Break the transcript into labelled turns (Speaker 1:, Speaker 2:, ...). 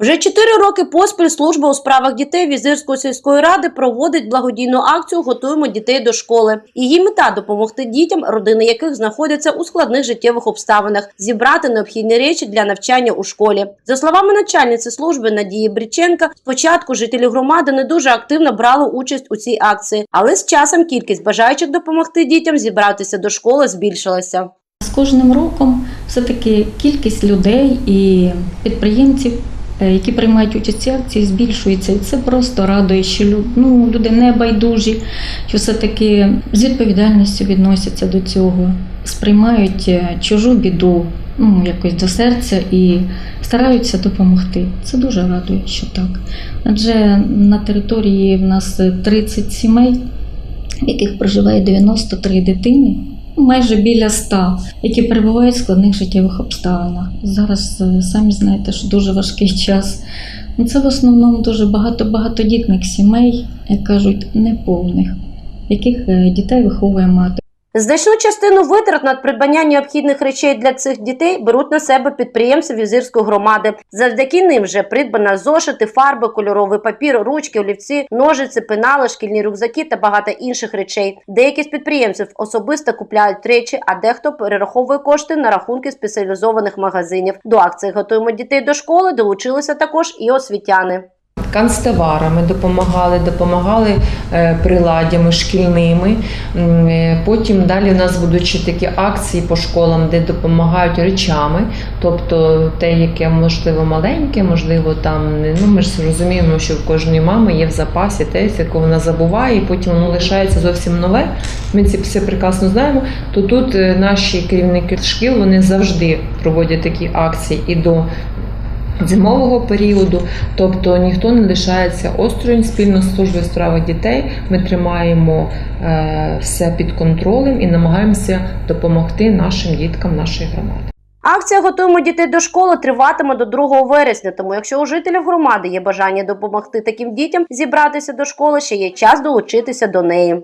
Speaker 1: Чотири роки поспіль служба у справах дітей Візирської сільської ради проводить благодійну акцію Готуємо дітей до школи. Її мета допомогти дітям, родини яких знаходяться у складних життєвих обставинах, зібрати необхідні речі для навчання у школі. За словами начальниці служби Надії Бріченка, спочатку жителі громади не дуже активно брали участь у цій акції, але з часом кількість бажаючих допомогти дітям зібратися до школи збільшилася.
Speaker 2: З кожним роком все-таки кількість людей і підприємців, які приймають участь в акції, збільшується. І це просто радує, що ну, люди не байдужі, що все-таки з відповідальністю відносяться до цього, сприймають е, чужу біду ну, якось до серця і стараються допомогти. Це дуже радує, що так. Адже на території в нас 30 сімей, в яких проживає 93 дитини майже біля ста, які перебувають в складних життєвих обставинах. Зараз е, самі знаєте, що дуже важкий час. Ну, Це в основному дуже багато багатодітних сімей, як кажуть, неповних, яких е, дітей виховує мати.
Speaker 1: Значну частину витрат на придбання необхідних речей для цих дітей беруть на себе підприємці візирської громади. Завдяки ним вже придбано зошити, фарби, кольоровий папір, ручки, олівці, ножиці, пенали, шкільні рюкзаки та багато інших речей. Деякі з підприємців особисто купляють речі, а дехто перераховує кошти на рахунки спеціалізованих магазинів. До акції готуємо дітей до школи. Долучилися також і освітяни.
Speaker 3: Канцтоварами допомагали, допомагали е, приладдями шкільними. Е, Потім далі у нас будуть ще такі акції по школам, де допомагають речами, тобто те, яке можливо маленьке, можливо, там ну ми ж розуміємо, що в кожної мами є в запасі те, якого вона забуває, і потім воно лишається зовсім нове. Ми це все прекрасно знаємо. То тут е, наші керівники шкіл вони завжди проводять такі акції і до зимового періоду, тобто ніхто не лишається осторонь спільно з службою у справах дітей. Ми тримаємо е, все під контролем і намагаємося допомогти нашим діткам нашої громади.
Speaker 1: Акція Готуємо дітей до школи триватиме до 2 вересня. Тому, якщо у жителів громади є бажання допомогти таким дітям зібратися до школи, ще є час долучитися до неї.